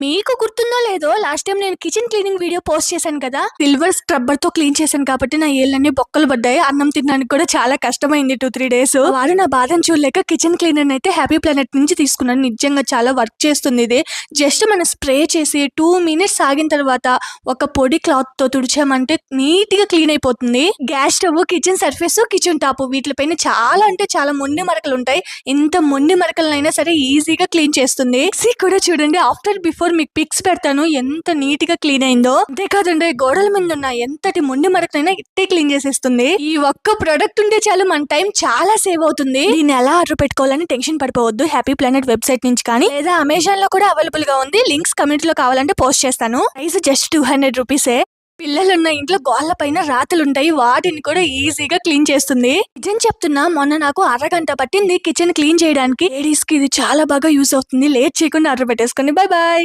మీకు గుర్తుందో లేదో లాస్ట్ టైం నేను కిచెన్ క్లీనింగ్ వీడియో పోస్ట్ చేశాను కదా? సిల్వర్ స్క్రబ్బర్తో క్లీన్ చేశాను కాబట్టి నా ఏళ్ళన్నీ బొక్కలు పడ్డాయి. అన్నం తినడానికి కూడా చాలా కష్టమైంది టూ త్రీ డేస్ వారు నా బాధను చూడలేక కిచెన్ క్లీనర్ అయితే హ్యాపీ ప్లానెట్ నుంచి తీసుకున్నాను. నిజంగా చాలా వర్క్ చేస్తుంది ఇది. జస్ట్ మనం స్ప్రే చేసి టూ మినిట్స్ ఆగిన తర్వాత ఒక పొడి క్లాత్తో తుడిచామంటే నీట్గా క్లీన్ అయిపోతుంది. Gas stove kitchen surface kitchen top వీటిపైన చాలా అంటే చాలా మొండి మరకలు ఉంటాయి. ఎంత మొండి మరకలనైనా సరే ఈజీగా క్లీన్ చేస్తుంది. మిక్సీ కూడా చూడండి ఆఫ్టర్ బిఫోర్ మీకు పిక్స్ పెడతాను. ఎంత నీట్గా క్లీన్ అయిందో. అంతేకాదండి గోడల మీద ఉన్న ఎంతటి ముండి మరకనైనా ఇట్టే క్లీన్ చేసేస్తుంది. ఈ ఒక్క ప్రొడక్ట్ ఉంటే చాలు మన టైం చాలా సేవ్ అవుతుంది. దీన్ని ఎలా ఆర్డర్ పెట్టుకోవాలని టెన్షన్ పడిపోవద్దు. హ్యాపీ ప్లానెట్ వెబ్సైట్ నుంచి కానీ లేదా అమెజాన్లో కూడా అవైలబుల్గా ఉంది. లింక్స్ కమ్యూనిటీ లో కావాలంటే పోస్ట్ చేస్తాను. ప్రైస్ జస్ట్ టూ హండ్రెడ్ రూపీసే. పిల్లలున్న ఇంట్లో గోళ్ళ పైన రాతలుంటాయి. వాటిని కూడా ఈజీగా క్లీన్ చేస్తుంది. నిజం చెప్తున్నా మొన్న నాకు అరగంట పట్టింది కిచెన్ క్లీన్ చేయడానికి. లేడీస్కి ఇది చాలా బాగా యూస్ అవుతుంది. లేట్ చేయకుండా ఆర్డర్ పెట్టేసుకోండి. Bye bye